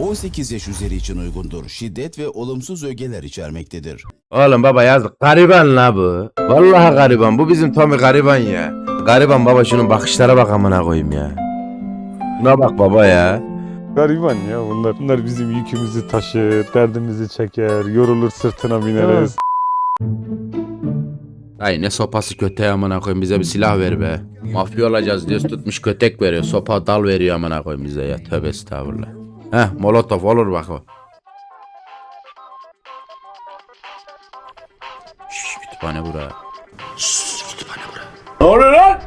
18 yaş üzeri için uygundur. Şiddet ve olumsuz ögeler içermektedir. Oğlum baba yazdık. Gariban la bu. Vallahi gariban. Bu bizim Tommy gariban ya. Gariban baba şunun bakışlara bak amına koyayım ya. Buna bak baba ya. Gariban ya bunlar. Bunlar bizim yükümüzü taşır, derdimizi çeker, yorulur sırtına bineriz. Ay ne sopası kötü amına koyayım bize bir silah ver be. Mafya olacağız diyoruz tutmuş kötek veriyor. Sopa dal veriyor amına koyayım bize ya. Tövbe estağfurullah. Heh molotof olur bak o. Şşş kütüphane bura. Şşş kütüphane bura. Ne oluyor lan?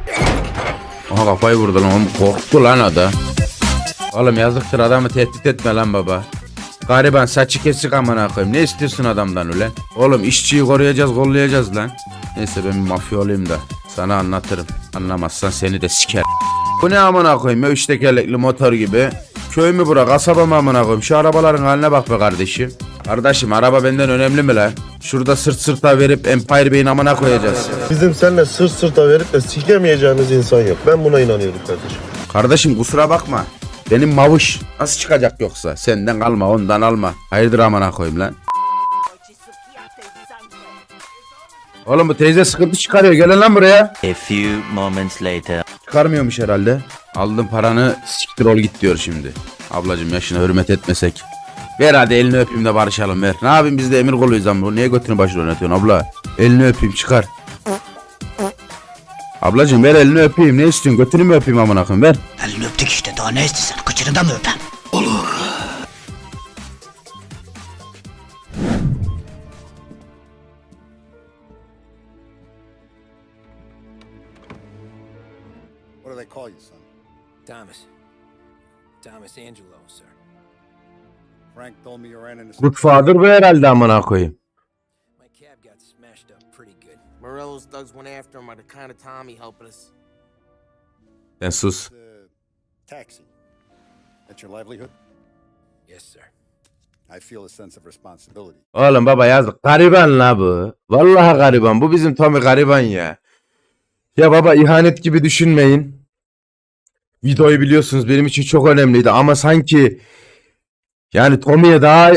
Aha kafayı vurdu lan oğlum korktu lan adam. Oğlum yazıktır adamı tehdit etme lan baba. Gariban saçı kesik amına koyayım. Ne istiyorsun adamdan ulan? Oğlum işçiyi koruyacağız, kollayacağız lan. Neyse ben bir mafya olayım da sana anlatırım. Anlamazsan seni de siker. Bu ne amına koyayım ya üç tekerlekli motor gibi. Köy mü bura kasaba mı amına koyayım? Şu arabaların haline bak be kardeşim. Kardeşim araba benden önemli mi lan? Şurada sırt sırta verip Empire Bey'in amına koyacağız. Bizim seninle sırt sırta verip de sikemeyeceğimiz insan yok. Ben buna inanıyorum kardeşim. Kardeşim kusura bakma. Benim mavuş nasıl çıkacak yoksa? Senden kalma ondan alma. Hayırdır amına koyayım lan. Oğlum bu teyze sıkıntı çıkarıyor. Gelin lan buraya. A few moments later. Çıkarmıyormuş herhalde. Aldın paranı siktir ol git diyor şimdi. Ablacım yaşına hürmet etmesek. Ver hadi elini öpeyim de barışalım ver. Ne yapayım biz de emir koluyuz ama bu. Niye götünü başını oynatıyorsun abla? Elini öpeyim çıkar. Ablacım ver elini öpeyim. Ne istiyorsun? Götünü mü öpeyim amına koyayım ver. Elini öptük işte daha ne istiyorsun? Kıçını da mı öpem? Father bu herhalde amına koyayım. My cab got smashed up pretty good. Morello's thugs went after him by the kind of time he helped us. Sen sus. uh, taxi. That's your livelihood? Yes, sir. I feel a sense of responsibility. Oğlum baba yazdık. Gariban la bu. Vallahi gariban. Bu bizim Tommy gariban ya. Ya baba ihanet gibi düşünmeyin. Videoyu biliyorsunuz benim için çok önemliydi ama sanki yani Tommy'ye daha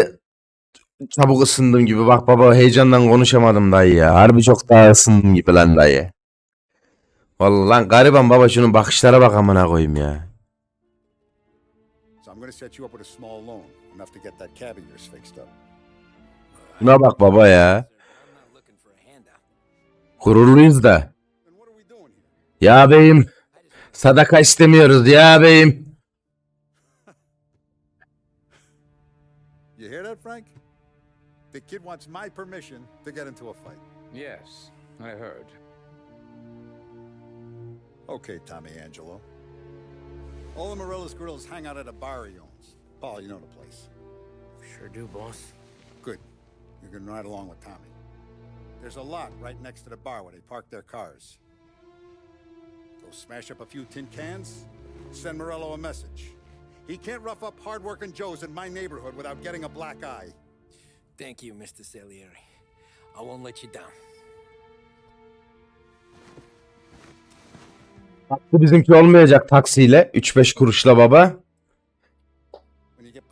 çabuk ısındım gibi. Bak baba heyecandan konuşamadım dayı ya. Harbi çok daha ısındım gibi lan dayı. Vallahi lan gariban baba şunun bakışlara bak amına koyayım ya. Buna bak baba ya. Gururluyuz da. Ya beyim. Sadaka istemiyoruz ya beyim. You hear that, Frank? The kid wants my permission to get into a fight. Yes, I heard. Okay, Tommy Angelo. All the Morello's girls hang out at a bar he owns. Paul, you know the place. Sure do, boss. Good. You can ride along with Tommy. There's a lot right next to the bar where they park their cars. Go smash up a few tin cans, send Morello a message. He can't rough up hardworking Joes in my neighborhood without getting a black eye. Thank you, Mr. Salieri. I won't let you down. Bu bizimki olmayacak taksiyle 3-5 kuruşla baba. When you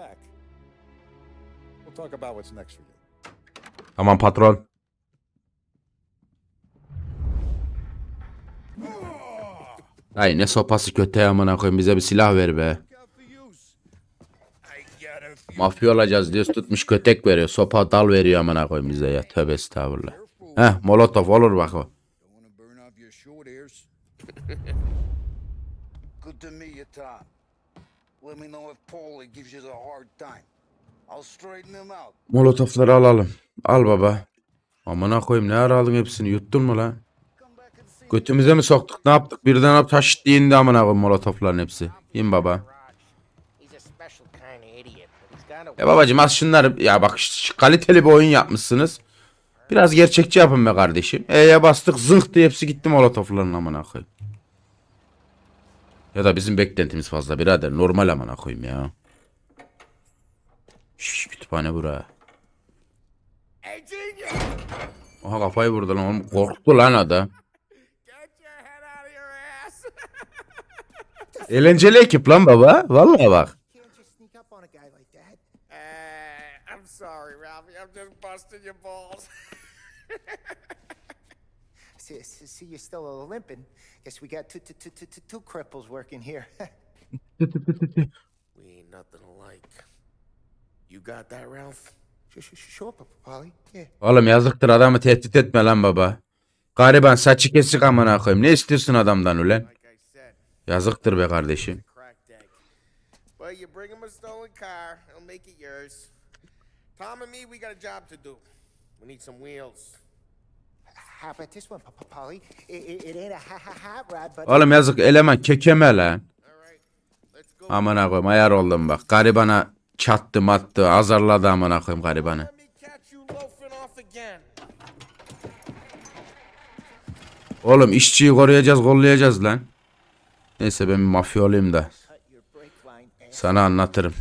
Ay ne sopası kötü amına koyayım bize bir silah ver be. Mafya olacağız diyoruz tutmuş kötek veriyor. Sopa dal veriyor amına koyayım bize ya. Tövbe estağfurullah. Heh molotof olur bak o. Good to meet you, Tom. Let me know if Paulie gives you the hard time. I'll straighten him out. Molotofları alalım. Al baba. Amına koyayım ne ara aldın hepsini yuttun mu lan? Götümüze mi soktuk ne yaptık birden hap taş diye indi amına koyayım molotofların hepsi. İn baba. Ya babacım az şunları ya bak kaliteli bir oyun yapmışsınız. Biraz gerçekçi yapın be kardeşim. E'ye bastık zınk diye hepsi gitti molotofların amına koyayım. Ya da bizim beklentimiz fazla birader normal amına koyayım ya. Şşş kütüphane bura. Oha kafayı vurdu lan oğlum korktu lan adam. Eğlenceli ekip lan baba. Vallahi bak. on a guy like that. I'm sorry, Ralphie. I'm just busting your balls. See, see, see you're still limping. Guess we got two, two, two, two, two, two cripples working here. we ain't nothing alike. You got that, Ralph? Sure, sure, sure, Papa Polly. Yeah. Oğlum yazıktır adamı tehdit etme lan baba. Gariban saçı kesik amına koyayım. Ne istiyorsun adamdan ulan? Yazıktır be kardeşim. But you bring him a stolen car, he'll make it yours. Tom and me, we got a job to do. We need some wheels. How about this one, Papa Polly? It, ain't a ha ha hot rod, but Oğlum yazık eleman kekeme lan. Amına koyayım ayar oldum bak. Garibana çattı mattı azarladı amına koyayım garibanı. Oğlum işçiyi koruyacağız kollayacağız lan. Neyse ben mafya olayım da sana anlatırım.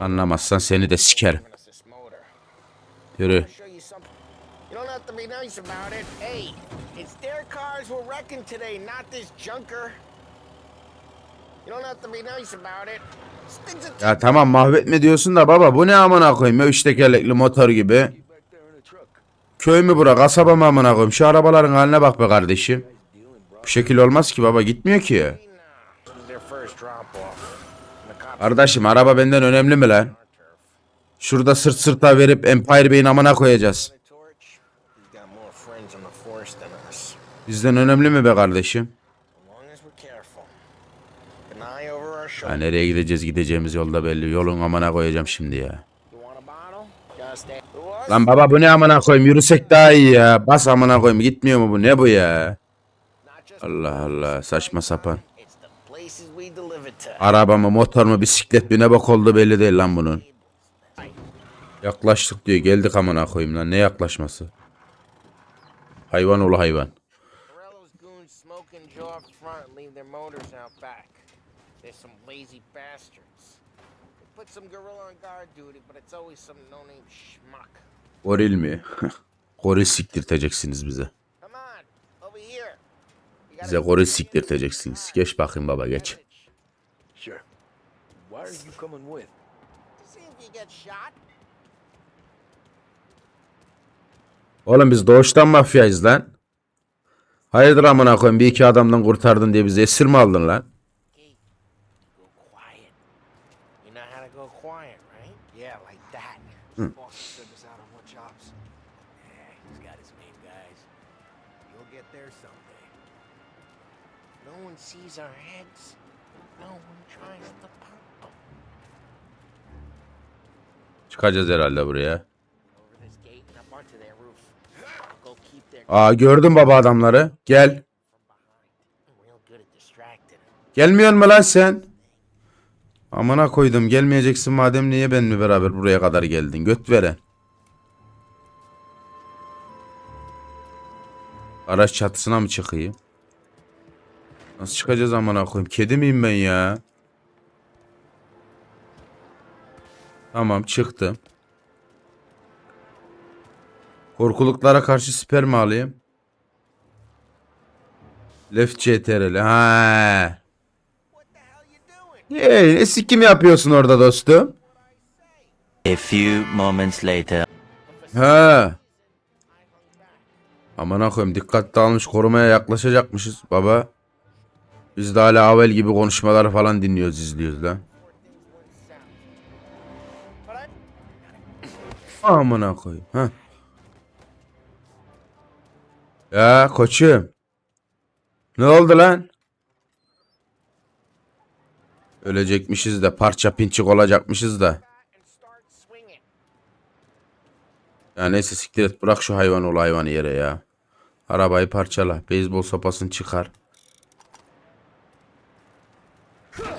Anlamazsan seni de sikerim. Yürü. Ya tamam mahvetme diyorsun da baba bu ne amına koyayım ya üç tekerlekli motor gibi. Köy mü bura kasaba mı amına koyayım şu arabaların haline bak be kardeşim. Bu şekil olmaz ki baba gitmiyor ki. Kardeşim araba benden önemli mi lan? Şurada sırt sırta verip Empire Bey'in amına koyacağız. Bizden önemli mi be kardeşim? Shoulder. nereye gideceğiz gideceğimiz yolda belli. Yolun amına koyacağım şimdi ya. Lan baba bu ne amına koyayım yürüsek daha iyi ya. Bas amına koyayım gitmiyor mu bu ne bu ya? Allah Allah saçma sapan. Araba mı motor mu bisiklet mi ne bak oldu belli değil lan bunun. Yaklaştık diyor geldik amına koyayım lan ne yaklaşması. Hayvan oğlu hayvan. Goril mi? goril siktirteceksiniz bize. Come on, over here. You gotta Bize goril siktirteceksiniz. Geç bakayım baba geç. Oğlum biz doğuştan mafyayız lan. Hayırdır amına koyayım bir iki adamdan kurtardın diye bizi esir mi aldın lan? Çıkacağız herhalde buraya. Aa gördün baba adamları. Gel. Gelmiyor mu lan sen? Amına koydum gelmeyeceksin madem niye benimle beraber buraya kadar geldin göt veren. Araç çatısına mı çıkayım? Nasıl çıkacağız amına koyayım? Kedi miyim ben ya? Tamam çıktım. Korkuluklara karşı siper mi alayım? Left CTRL. Ha. Hey, ne sikim yapıyorsun orada dostum? A few moments later. He. Aman koyayım dikkat dağılmış korumaya yaklaşacakmışız baba. Biz de hala Avel gibi konuşmalar falan dinliyoruz izliyoruz lan. Amına koyayım. Ha. Ya koçum. Ne oldu lan? Ölecekmişiz de parça pinçik olacakmışız da. Ya neyse siktir et bırak şu hayvan ol hayvanı yere ya. Arabayı parçala. Beyzbol sopasını çıkar.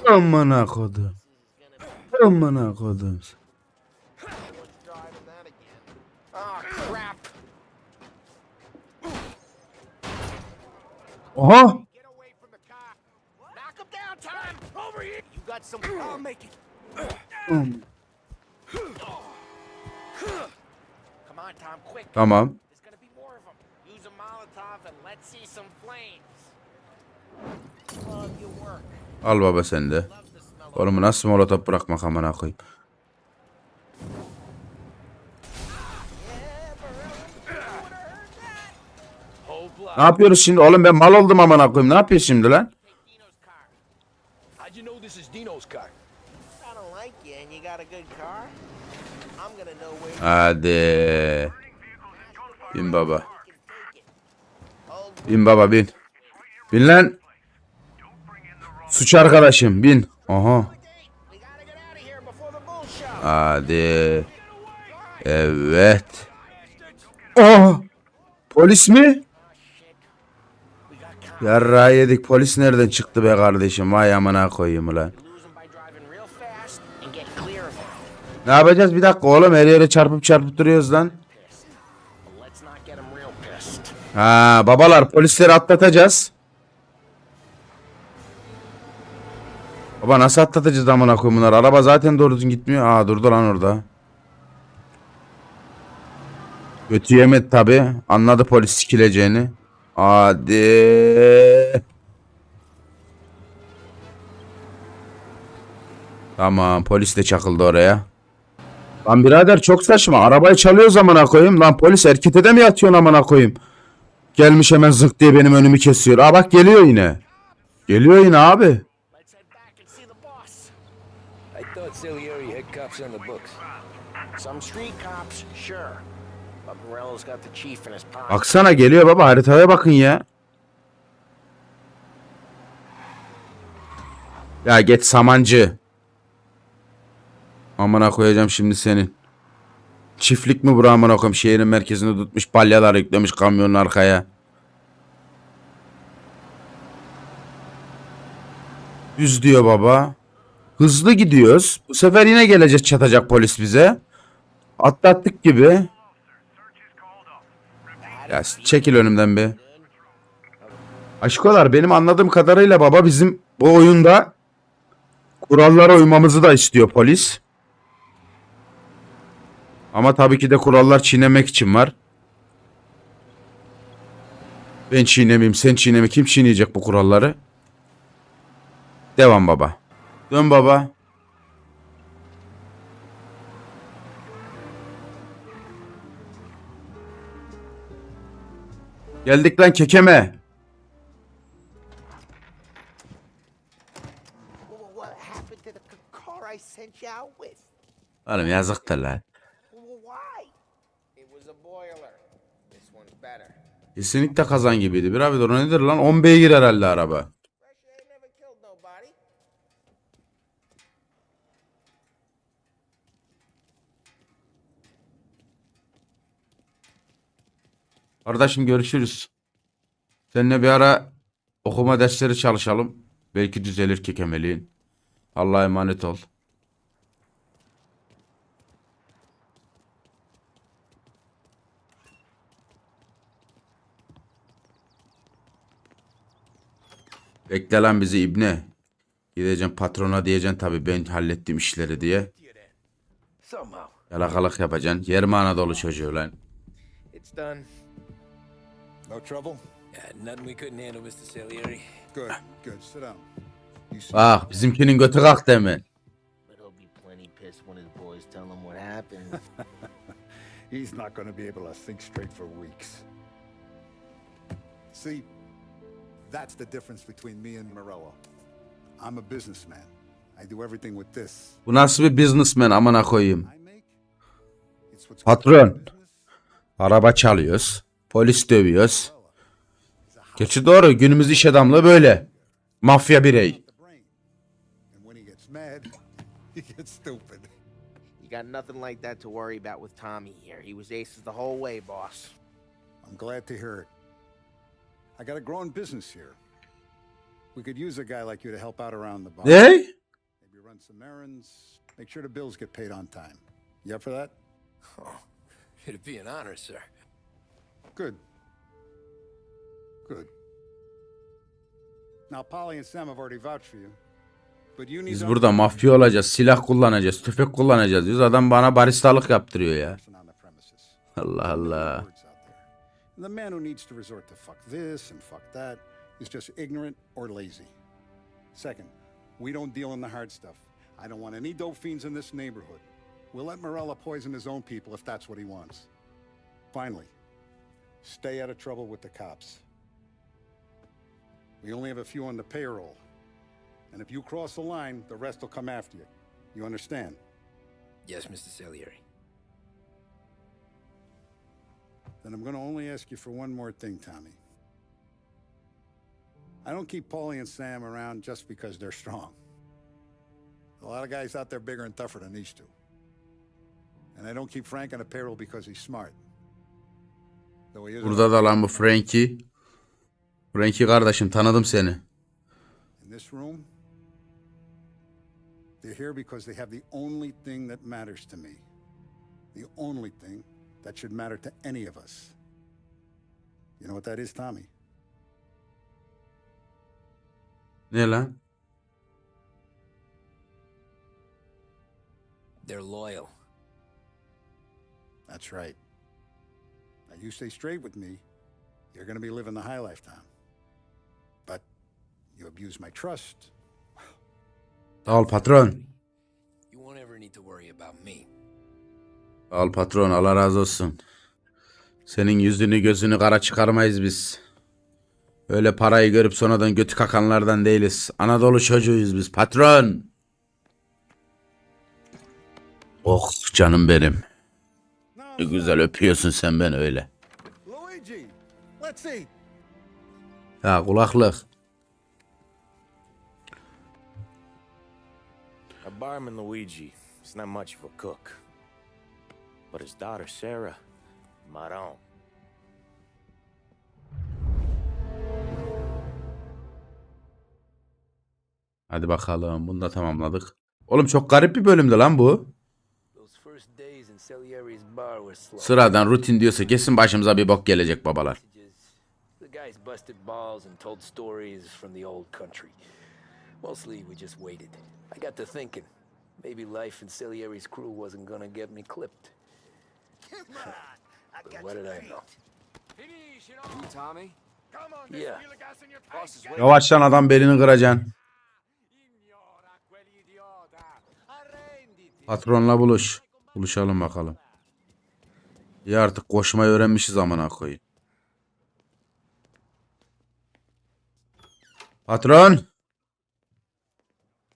Amına kodum. Amına kodum. What's driving that again? Oh, crap. Aha. Get away from the car. Knock him down, Tom. Over here. You got some. I'll make it. Come on, Tom, quick. Tamam. There's gonna be more of them. Use a Molotov and let's see some flames. Love your work. Al baba sen de. Love the smell Oğlum nasıl molotof bırakmak amına koyayım. Ne yapıyoruz şimdi? Oğlum ben mal oldum amına koyayım. Ne yapıyoruz şimdi lan? How'd you know this is Dino's car? I don't like you and you got a good car. I'm gonna know where Hadi. Bin baba. Bin baba bin. Bin lan. Suç arkadaşım bin. Aha. we gotta get out of here before the bull show. Hadi. Evet. Aa! Polis mi? Yarra yedik. Polis nereden çıktı be kardeşim? Vay amına koyayım ulan. Ne yapacağız? Bir dakika oğlum her yere çarpıp çarpıp duruyoruz lan. Ha babalar polisleri atlatacağız. Baba nasıl atlatacağız amına koyayım bunları? Araba zaten doğru düzgün gitmiyor. Aa durdu lan orada. Götü yemedi tabi. Anladı polis sikileceğini. Hadi. Tamam polis de çakıldı oraya. Lan birader çok saçma. Arabayı çalıyoruz amına koyayım. Lan polis erkete de mi yatıyorsun amına koyayım? Gelmiş hemen zık diye benim önümü kesiyor. Aa bak geliyor yine. Geliyor yine abi. Baksana geliyor baba haritaya bakın ya. Ya geç samancı. Amına koyacağım şimdi senin. Çiftlik mi bura amına koyayım şehrin merkezinde tutmuş balyalar yüklemiş kamyonun arkaya. Düz diyor baba. Hızlı gidiyoruz. Bu sefer yine gelecek çatacak polis bize. Atlattık gibi. Ya çekil önümden be. Aşkolar benim anladığım kadarıyla baba bizim bu oyunda kurallara uymamızı da istiyor polis. Ama tabii ki de kurallar çiğnemek için var. Ben çiğnemeyeyim sen çiğneme kim çiğneyecek bu kuralları? Devam baba. Dön baba. You out with? Oğlum yazıktır lan. Kesinlikle kazan gibiydi. Bir abi dur nedir lan? 10 beygir herhalde araba. Kardeşim görüşürüz. Seninle bir ara okuma dersleri çalışalım. Belki düzelir kekemeliğin. Allah'a emanet ol. Bekle lan bizi ibne. Gideceğim patrona diyeceksin tabii ben hallettim işleri diye. Yalakalık yapacaksın. Yerme Anadolu çocuğu lan. It's done. No trouble? Yeah, nothing we couldn't handle, Mr. Salieri. Good, good. Sit down. You see, Bak bizimkinin götü kalktı hemen. But he'll be plenty pissed when his boys tell him what happened. he's not going to be able to think straight for weeks. See, that's the difference between me and Morello. I'm a businessman. I do everything with this. Bu nasıl bir businessman amına koyayım. I make. It's what's called Patron. business. Araba çalıyoruz. Polis dövüyoruz. Geçi doğru günümüz iş adamlığı böyle. Mafya birey. Got nothing like that to worry about with Tommy here. He was aces the whole way, boss. I'm glad to hear it. I got a growing business here. We could use a guy like you to help out around the bar. Ne? Maybe run some errands, make sure the bills get paid on time. You up for that? It'd be an honor, sir. Good. Good. Now, Polly and Sam have already vouched for you. But you need Biz to burada mafya olacağız, silah kullanacağız, tüfek kullanacağız diyoruz. Adam bana baristalık yaptırıyor ya. person on the premises. Allah Allah. Words out there. And the man who needs to resort to fuck this and fuck that is just ignorant or lazy. Second, We don't deal in the hard stuff. I don't want any dope fiends in this neighborhood. We'll let Morella poison his own people if that's what he wants. Finally, stay out of trouble with the cops. We only have a few on the payroll. And if you cross the line, the rest will come after you. You understand? Yes, Mr. Salieri. Then I'm going to only ask you for one more thing, Tommy. I don't keep Paulie and Sam around just because they're strong. A lot of guys out there bigger and tougher than these two. And I don't keep Frank on the payroll because he's smart. Burada da lan bu Frankie. Frankie kardeşim tanıdım seni. in this room. They're here because they have the only thing that matters to me. The only thing that should matter to any of us. You know what that is, Tommy? Ne lan? They're loyal. That's right. You stay straight with me, you're going to be living the high life, Tom. But you abuse my trust. Ol patron. You won't ever need to worry about me. Ol patron Allah razı olsun. Senin yüzünü gözünü kara çıkarmayız biz. Öyle parayı görüp sonradan götü kakanlardan değiliz. Anadolu çocuğuyuz biz patron. Oh canım benim. Ne güzel öpüyorsun sen beni öyle. Ya kulaklık. A barman Luigi is not much of a cook. But his daughter Sarah, Maron. Hadi bakalım bunu da tamamladık. Oğlum çok garip bir bölümdü lan bu. Sıradan rutin diyorsa kesin başımıza bir bok gelecek babalar. Busted balls and told stories from the old country. Mostly we just waited. I got to thinking, maybe life in Salieri's crew wasn't gonna get me clipped. but what did I know? You, Tommy? Yeah. Boss is waiting. Yavaştan adam belini kıracaksın. Patronla buluş. Buluşalım bakalım. Ya artık koşmayı öğrenmişiz amına koyayım. Patron.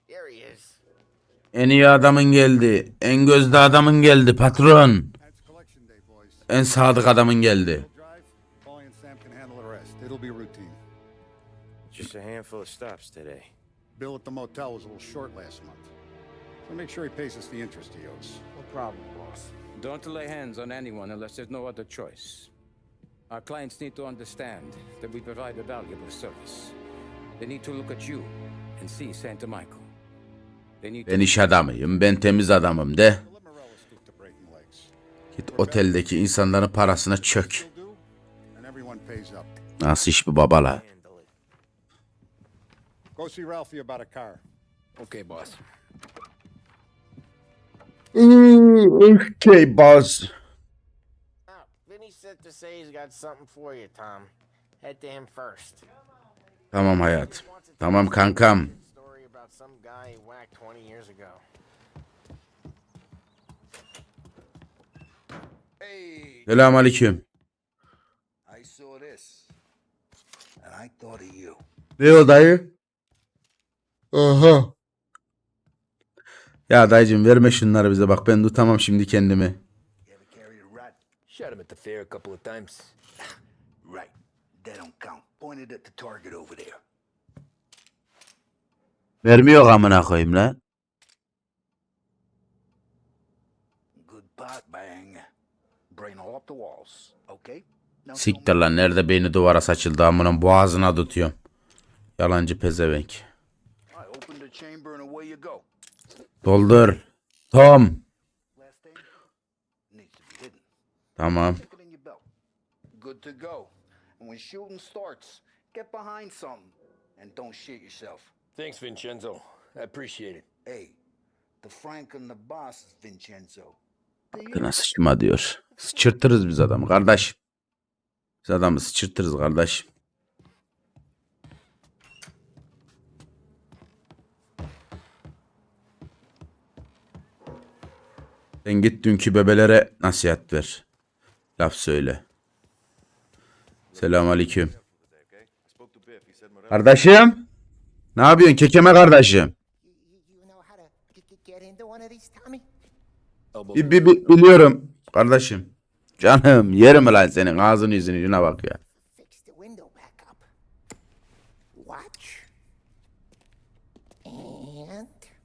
Here he is. En iyi adamın geldi. En gözde adamın geldi patron. En sadık adamın geldi. Just a handful of stops today. Bill at the motel was a little short last month. So make sure he pays us the interest he owes. No problem, boss. Don't lay hands on anyone unless there's no other choice. Our clients need to understand that we provide a valuable service. Ben iş adamıyım. Ben temiz adamım de. Git oteldeki insanların parasına çök. Nasıl iş bu babala? Go see Ralphie about a car. Okay, boss. Okay boss. Vinny said to say he's got something for you, Tom. Head to him first. Tamam hayat. Tamam kankam. Story about some guy he whacked 20 years ago. Hey, Selamun aleyküm. Ne o dayı? Aha. Ya dayıcım verme şunları bize bak ben tutamam şimdi kendimi. Shot him at the fair a couple of times. Right. That don't count. Pointed at the target over there. Vermiyor amına koyayım lan. Good pot bang. Brain all up the walls. Okay? Siktir lan nerede beyni duvara saçıldı amına boğazına tutuyorum. Yalancı pezevenk. Doldur. Tom. Tamam. Good to go. When shooting starts, get behind something and don't shit yourself. Thanks, Vincenzo. I appreciate it. Hey, the Frank and the boss is Vincenzo. Aklına sıçma diyor. Sıçırtırız biz adamı kardeş. Biz adamı sıçırtırız kardeş. Sen git dünkü bebelere nasihat ver. Laf söyle. Selam aleyküm. Kardeşim. Ne yapıyorsun kekeme kardeşim? Bi, bi- bi- biliyorum kardeşim. Canım yerim lan senin ağzını yüzünü şuna bak ya.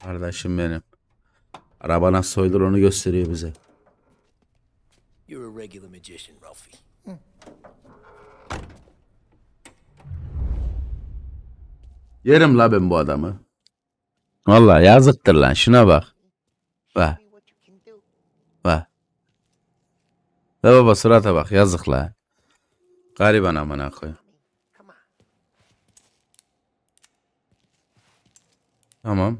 Kardeşim benim. Araba nasıl onu gösteriyor bize. You're a regular magician, Ralphie. Yerim la ben bu adamı. Vallahi yazıktır lan şuna bak. Bak bak. La baba surata bak yazık la. Gariban amına koy. Tamam.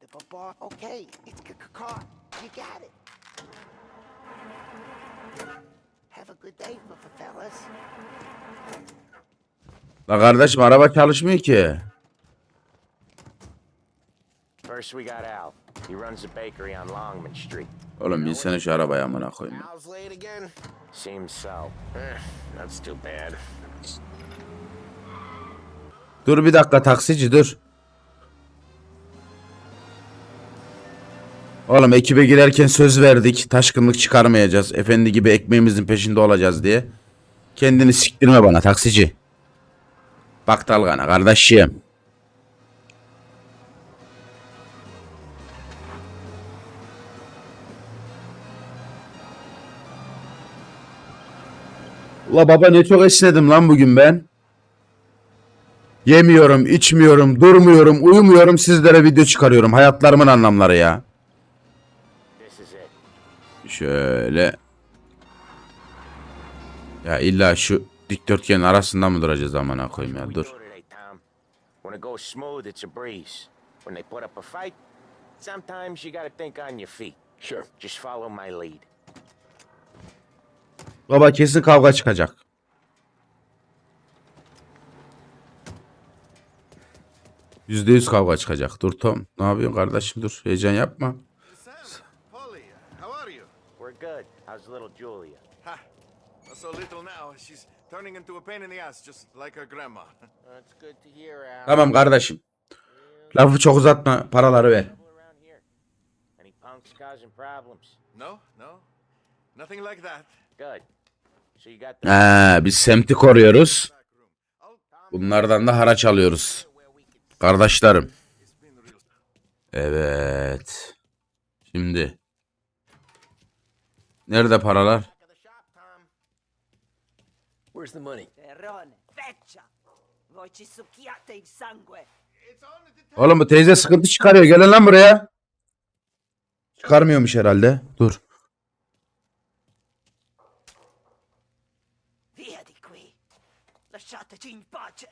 The bar. Okay, it's c- c- car. You got it. Have a good day, f- fellas. La kardeşim araba çalışmıyor ki. First, we got Al. He runs a bakery on Longman Street. Oğlum binsene şu arabaya amına koyayım. Al's late again? Seems so. Eh, that's too bad. Dur bir dakika taksici dur. Oğlum ekibe girerken söz verdik. Taşkınlık çıkarmayacağız. Efendi gibi ekmeğimizin peşinde olacağız diye. Kendini siktirme bana taksici. Bak dalgana kardeşim. Ula baba ne çok esnedim lan bugün ben. Yemiyorum, içmiyorum, durmuyorum, uyumuyorum, sizlere video çıkarıyorum. Hayatlarımın anlamları ya. Şöyle. Ya illa şu dikdörtgenin arasında mı duracağız amına koyayım ya dur. do today, Tom. When it goes smooth, it's a breeze. When they put up a fight, sometimes you gotta think on your feet. Sure. Just follow my lead. Baba kesin kavga çıkacak. Yüzde yüz kavga çıkacak. Dur Tom. Ne yapıyorsun kardeşim dur. Heyecan yapma. Sam, Polly, how are you? We're good. How's little Julia? Ha, so little now. She's turning into a pain in the ass, just like her grandma. That's good to hear, Al. Tamam kardeşim. Lafı çok uzatma. Paraları ver. Any punks causing problems? No, no, nothing like that. Good. So you got the He, biz semti koruyoruz. Bunlardan da haraç alıyoruz. Kardeşlerim. Evet. Şimdi. Nerede paralar? Where's the money? Terrone, feccia! Voi ci succhiate il sangue! Oğlum bu teyze sıkıntı çıkarıyor. Gelin lan buraya. Çıkarmıyormuş herhalde. Dur. Via di qui! Lasciateci in pace!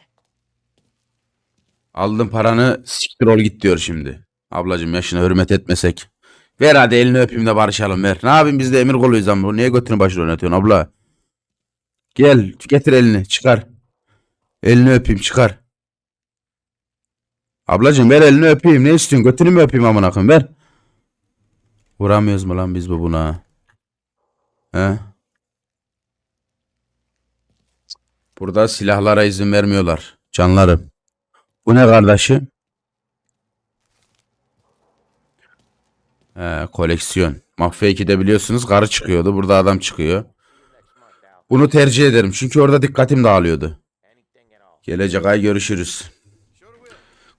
Aldın paranı siktir ol git diyor şimdi. Ablacım yaşına hürmet etmesek. Ver hadi elini öpeyim de barışalım ver. Ne yapayım biz de emir koluyuz ama bu niye götünü başını oynatıyorsun abla? Gel getir elini çıkar. Elini öpeyim çıkar. Ablacım ver elini öpeyim ne istiyorsun götünü mü öpeyim amına koyayım ver. Vuramıyoruz mu lan biz bu buna? He? Burada silahlara izin vermiyorlar. Canlarım. Bu ne kardeşim? He, koleksiyon. Mafya 2'de biliyorsunuz karı çıkıyordu. Burada adam çıkıyor. Bunu tercih ederim. Çünkü orada dikkatim dağılıyordu. Gelecek ay görüşürüz.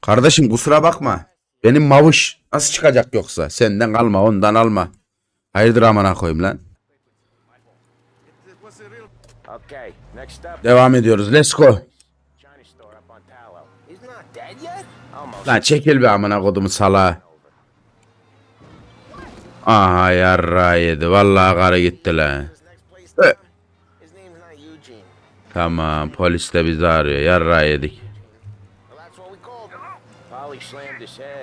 Kardeşim kusura bakma. Benim mavuş nasıl çıkacak yoksa? Senden kalma ondan alma. Hayırdır amına koyayım lan. Okay, next up, Devam ediyoruz. Let's go. Lan çekil bir amına kodumu sala. Aha yarra yedi. Vallahi karı gitti lan. Tamam polis de bizi arıyor. Yarra yedik.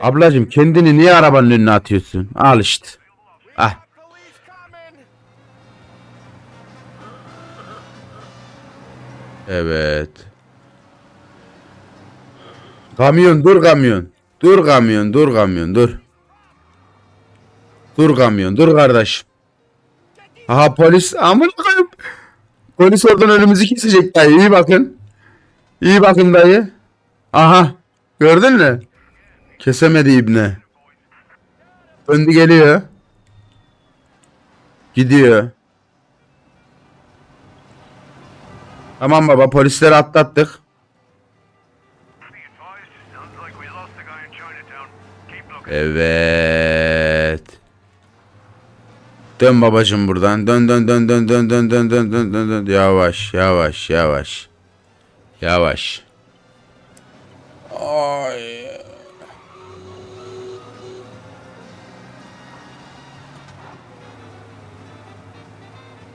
Ablacım kendini niye arabanın önüne atıyorsun? Al işte. Ah. Evet. Kamyon dur kamyon. Dur kamyon dur kamyon dur. Dur kamyon dur kardeş. Aha polis aman koyayım. Polis oradan önümüzü kesecek dayı iyi bakın. İyi bakın dayı. Aha gördün mü? Kesemedi ibne. Döndü geliyor. Gidiyor. Tamam baba polisleri atlattık. Evet. Dön babacım buradan. Dön dön dön dön dön dön dön dön dön dön dön. Yavaş yavaş yavaş. Yavaş. Ay.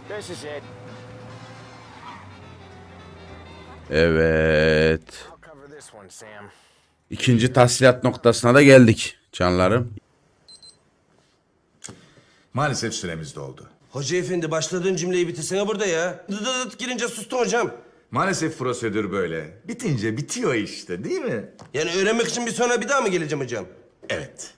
This is it. Evet. İkinci tahsilat noktasına da geldik canlarım. Maalesef süremiz doldu. Hoca efendi başladığın cümleyi bitirsene burada ya. Dıt dıt dıt girince sustun hocam. Maalesef prosedür böyle. Bitince bitiyor işte değil mi? Yani öğrenmek için bir sonra bir daha mı geleceğim hocam? Evet.